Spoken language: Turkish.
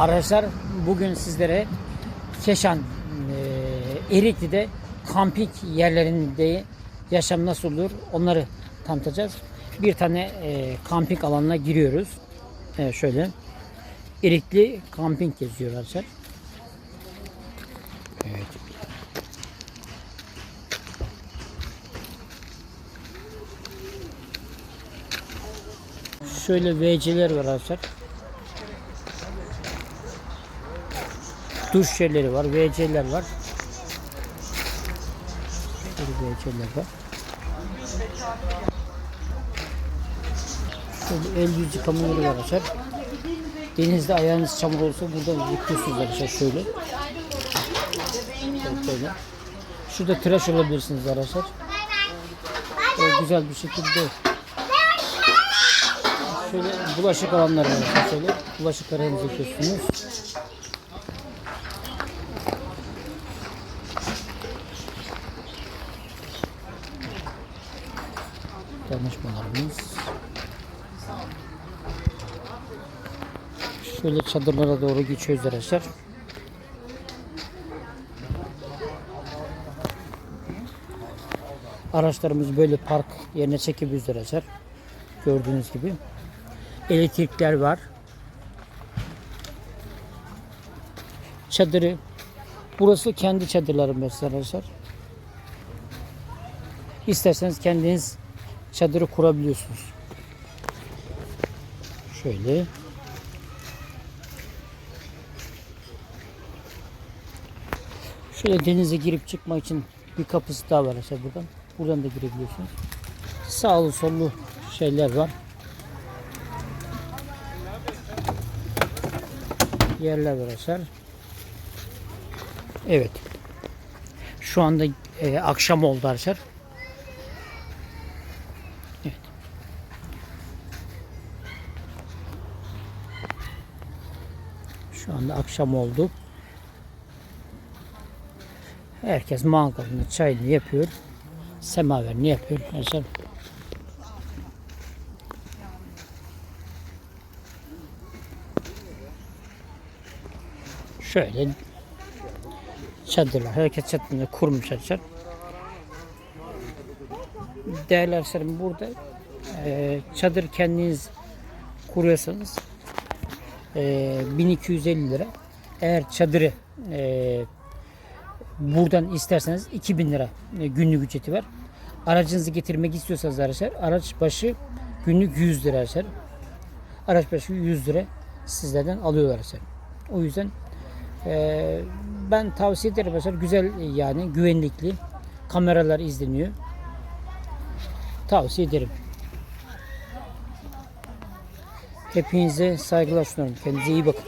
Arkadaşlar bugün sizlere Keşan e, Erikli'de kamping yerlerinde yaşam nasıl olur onları tanıtacağız. Bir tane e, kamping alanına giriyoruz. Evet şöyle. Erikli kamping geziyor arkadaşlar. Evet. Şöyle WC'ler var arkadaşlar. Duş yerleri var, WC'ler var. Şöyle WC'ler var. Şöyle el yüz yıkama yeri var arkadaşlar. Denizde ayağınız çamur olsa buradan yıkıyorsunuz arkadaşlar şöyle. Böyle. Şurada tıraş olabilirsiniz arkadaşlar. Böyle güzel bir şekilde Şöyle bulaşık alanları var. Şöyle bulaşıklarınızı yıkıyorsunuz. Danışmalarımız. Şöyle çadırlara doğru geçiyoruz arkadaşlar. Araçlarımızı böyle park yerine çekebiliyoruz arkadaşlar. Gördüğünüz gibi. Elektrikler var. Çadırı. Burası kendi çadırlarım arkadaşlar. İsterseniz kendiniz çadırı kurabiliyorsunuz. Şöyle. Şöyle denize girip çıkmak için bir kapısı daha var arkadaşlar buradan. Buradan da girebiliyorsunuz. Sağlı sollu şeyler var. Yerler var arkadaşlar. Evet. Şu anda e, akşam oldu arkadaşlar. Evet. Şu anda akşam oldu. Herkes mangalını, çayını yapıyor. Semaverini yapıyor. Arkadaşlar. Şöyle çadırlar. Herkes çadırını kurmuş arkadaşlar. Değerli arkadaşlarım burada e, çadır kendiniz kuruyorsanız e, 1250 lira. Eğer çadırı e, buradan isterseniz 2000 lira e, günlük ücreti var. Aracınızı getirmek istiyorsanız arkadaşlar araç başı günlük 100 lira arkadaşlar. Araç başı 100 lira sizlerden alıyorlar arkadaşlar. O yüzden ee, ben tavsiye ederim arkadaşlar. Güzel yani güvenlikli. Kameralar izleniyor. Tavsiye ederim. Hepinize saygılar sunuyorum. Kendinize iyi bakın.